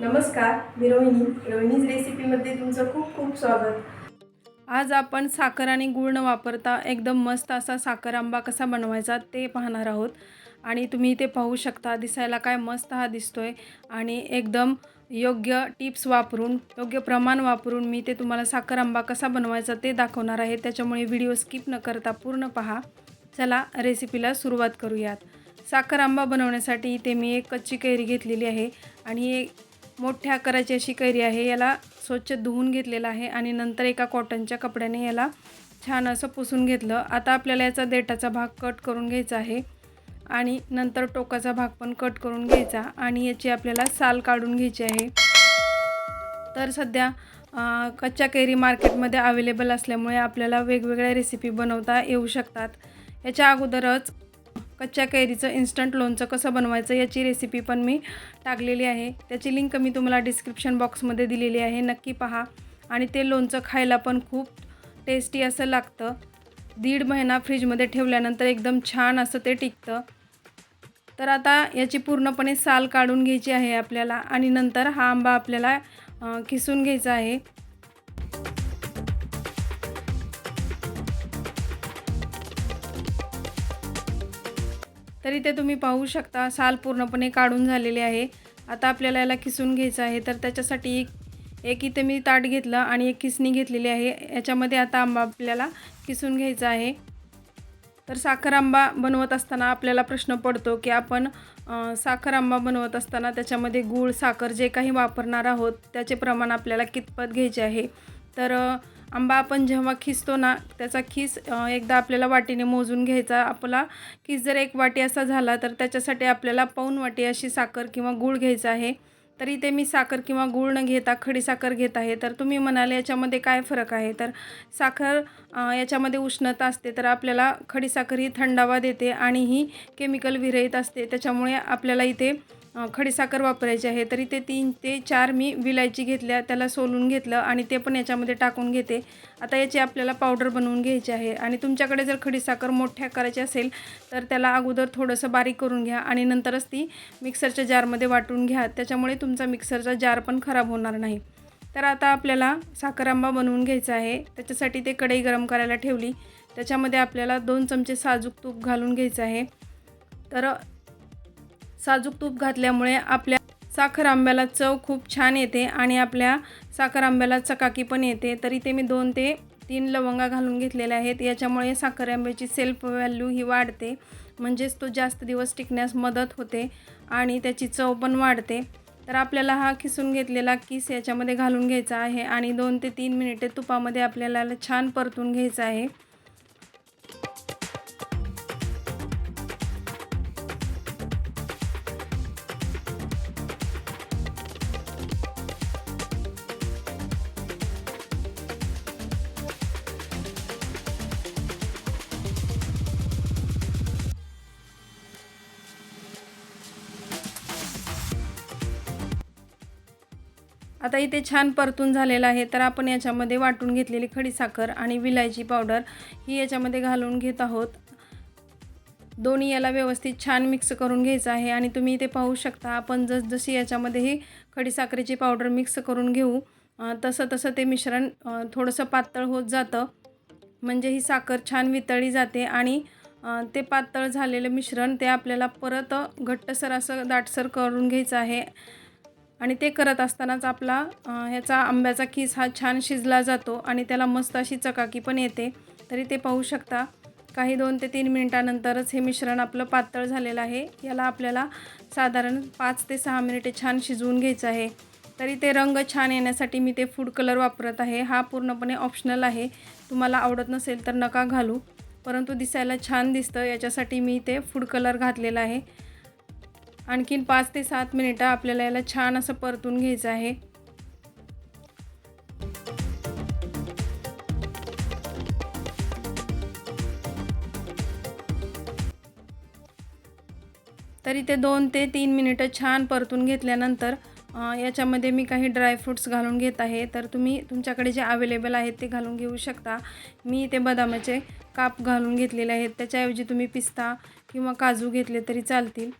नमस्कार मी रोहिणी. रोहिणीज रेसिपीमध्ये तुमचं खूप खूप स्वागत. आज आपण साखर आणि गूळ न वापरता एकदम मस्त असा साखर आंबा कसा बनवायचा ते पाहणार आहोत. आणि तुम्ही ते पाहू शकता दिसायला काय मस्त हा दिसतोय. आणि एकदम योग्य टिप्स वापरून योग्य प्रमाण वापरून मी ते तुम्हाला साखर आंबा कसा बनवायचा ते दाखवणार आहे. त्याच्यामुळे व्हिडिओ स्किप न करता पूर्ण पहा. चला रेसिपीला सुरुवात करूयात. साखर आंबा बनवण्यासाठी इथे मी एक कच्ची कैरी घेतलेली आहे. आणि मोठ्या आकाराची अशी कैरी आहे. याला स्वच्छ धुवून घेतलेलं आहे आणि नंतर एका कॉटनच्या कपड्याने याला छान असं पुसून घेतलं. आता आपल्याला याचा देठाचा भाग कट करून घ्यायचा आहे आणि नंतर टोकाचा भाग पण कट करून घ्यायचा आणि याची आपल्याला साल काढून घ्यायची आहे. तर सध्या कच्च्या कैरी मार्केटमध्ये अवेलेबल असल्यामुळे आपल्याला वेगवेगळ्या रेसिपी बनवता येऊ शकतात. याच्या अगोदरच कच्च्या कैरीचं इन्स्टंट लोणचं कसं बनवायचं याची रेसिपी पण मी टाकलेली आहे. त्याची लिंक मी तुम्हाला डिस्क्रिप्शन बॉक्समध्ये दिलेली आहे. नक्की पहा. आणि ते लोणचं खायला पण खूप टेस्टी असं लागतं. दीड महिना फ्रीजमध्ये ठेवल्यानंतर एकदम छान असं ते टिकतं. तर आता याची पूर्णपणे साल काढून घ्यायची आहे आपल्याला आणि नंतर हा आंबा आपल्याला किसून घ्यायचा आहे. तर इथे तुम्ही पाहू शकता. साल पूर्णपणे काढून झालेले आहे. आता आपल्याला याला किसून घ्यायचं आहे. तर त्याच्यासाठी एक एक इथे मी ताट घेतलं आणि एक किसणी घेतलेली आहे. याच्यामध्ये आता आंबा आपल्याला किसून घ्यायचा आहे. तर साखर आंबा बनवत असताना आपल्याला प्रश्न पडतो की आपण साखर आंबा बनवत असताना त्याच्यामध्ये गूळ साखर जे काही वापरणार आहोत त्याचे प्रमाण आपल्याला कितपत घ्यायचे आहे? तर आंबा आपण जेव्हा खिसतो ना त्याचा खिस एकदा आपल्याला वाटीने मोजून घ्यायचा. आपला खिस जर एक वाटी असा झाला तर त्याच्यासाठी आपल्याला पाऊन वाटी अशी साखर किंवा गूळ घ्यायचा आहे. तर इथे मी साखर किंवा गूळ न घेता खडी साखर घेत आहे. तर तुम्ही म्हणाले याच्यामध्ये काय फरक आहे? तर साखर याच्यामध्ये उष्णता असते तर आपल्याला खडी साखर ही थंडावा देते आणि ही केमिकल विरहित असते. त्याच्यामुळे आपल्याला इथे खडीसाखर वापरायची आहे तरी ते तीन ते चार मी विलायची घेतल्या त्याला सोलून घेतलं आणि ते पण याच्यामध्ये टाकून घेते. आता याची आपल्याला पावडर बनवून घ्यायची आहे आणि तुमच्याकडे जर खडीसाखर मोठ्या करायची असेल तर त्याला अगोदर थोडंसं बारीक करून घ्या आणि नंतरच ती मिक्सरच्या जारमध्ये वाटून घ्या. त्याच्यामुळे तुमचा मिक्सरचा जार पण खराब होणार नाही. तर आता आपल्याला साखर आंबा बनवून घ्यायचा आहे. त्याच्यासाठी ते कढई गरम करायला ठेवली. त्याच्यामध्ये आपल्याला दोन चमचे साजूक तूप घालून घ्यायचं आहे. तर साजूक तूप घातल्यामुळे आपल्या साखर आंब्याला चव खूप छान येते आणि आपल्या साखर आंब्याला चकाकी पण येते. तर इथे मी दोन ते तीन लवंगा घालून घेतलेल्या आहेत. याच्यामुळे साखर आंब्याची सेल्फ व्हॅल्यू ही वाढते. म्हणजेच तो जास्त दिवस टिकण्यास मदत होते आणि त्याची चव पण वाढते. तर आपल्याला हा किसून घेतलेला किस याच्यामध्ये घालून घ्यायचा आहे आणि दोन ते तीन मिनिटे तुपामध्ये आपल्याला छान परतून घ्यायचं आहे. आता इथे छान परतून झालेलं आहे. तर आपण याच्यामध्ये वाटून घेतलेली खडीसाखर आणि विलायची पावडर ही याच्यामध्ये घालून घेत आहोत. दोन्ही याला व्यवस्थित छान मिक्स करून घ्यायचं आहे आणि तुम्ही इथे पाहू शकता आपण जसजशी याच्यामध्ये ही खडीसाखरेची पावडर मिक्स करून घेऊ तसं तसं ते मिश्रण थोडंसं पातळ होत जातं. म्हणजे ही साखर छान वितळली जाते आणि ते पातळ झालेलं मिश्रण ते आपल्याला परत घट्टसर असं दाटसर करून घ्यायचं आहे. आणि ते करत असतानाच आपला ह्याचा आंब्याचा किस हा छान शिजला जातो आणि त्याला मस्त अशी चकाकी पण येते. तरी ते पाहू शकता काही दोन ते तीन मिनिटानंतरच हे मिश्रण आपलं पातळ झालेलं आहे. याला आपल्याला साधारण पाच ते सहा मिनिटे छान शिजवून घ्यायचं आहे. तरी ते रंग छान येण्यासाठी मी ते फूड कलर वापरत आहे. हा पूर्णपणे ऑप्शनल आहे. तुम्हाला आवडत नसेल तर नका घालू. परंतु दिसायला छान दिसतं. याच्यासाठी मी ते फूड कलर घातलेला आहे. आणखीन पाच ते सात मिनिटं आपल्याला याला छान असं परतून घ्यायचं आहे. तरी ते दोन ते तीन मिनिटं छान परतून घेतल्यानंतर याच्यामध्ये मी काही ड्रायफ्रूट्स घालून घेत आहे. तर तुम्ही तुमच्याकडे जे अवेलेबल आहेत ते घालून घेऊ शकता. मी ते बदामाचे काप घालून घेतलेले आहेत. त्याच्याऐवजी तुम्ही पिस्ता किंवा काजू घेतले तरी चालतील.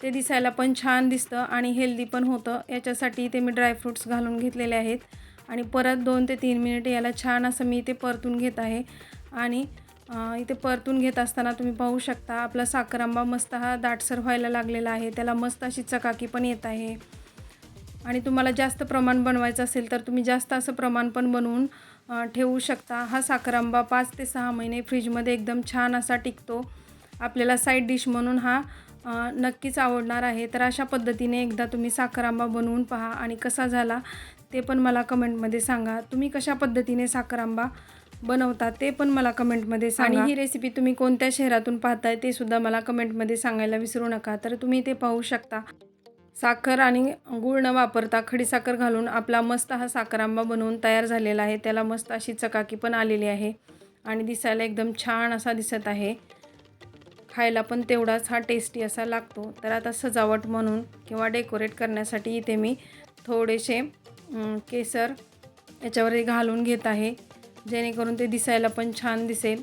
ते दिसायला पण छान दिसतं आणि हेल्दी पण होतं. याच्यासाठी इथे मी ड्रायफ्रूट्स घालून घेतलेले आहेत. आणि परत दोन ते तीन मिनिट याला छान असं मी इथे परतून घेत आहे. आणि इथे परतून घेत असताना तुम्ही पाहू शकता आपला साखरांबा मस्त हा दाटसर व्हायला लागलेला आहे. त्याला मस्त अशी चकाकी पण येत आहे. आणि तुम्हाला जास्त प्रमाण बनवायचं असेल तर तुम्ही जास्त असं प्रमाण पण बनवून ठेवू शकता. हा साखरांबा पाच ते सहा महिने फ्रीजमध्ये एकदम छान असा टिकतो. आपल्याला साईड डिश म्हणून हा नक्कीच आवडणार आहे. तर अशा पद्धतीने एकदा तुम्ही साखरांबा बनवून पहा आणि कसा झाला ते पण मला कमेंटमध्ये सांगा. तुम्ही कशा पद्धतीने साखरांबा बनवता ते पण मला कमेंटमध्ये सांगा. आणि ही रेसिपी तुम्ही कोणत्या शहरातून पाहताय ते सुद्धा मला कमेंटमध्ये सांगायला विसरू नका. तर तुम्ही ते पाहू शकता. साखर आणि गूळ न वापरता खडीसाखर घालून आपला मस्त हा साखरांबा बनवून तयार झालेला आहे. त्याला मस्त अशी चकाकी पण आलेली आहे. आणि दिसायला एकदम छान असा दिसत आहे. खायला पण तेवढाच हा टेस्टी असा लागतो. तर आता सजावट म्हणून किंवा डेकोरेट करण्यासाठी इथे मी थोडेसे केसर याच्यावर घालून घेत आहे. जेणेकरून ते दिसायला पण छान दिसेल.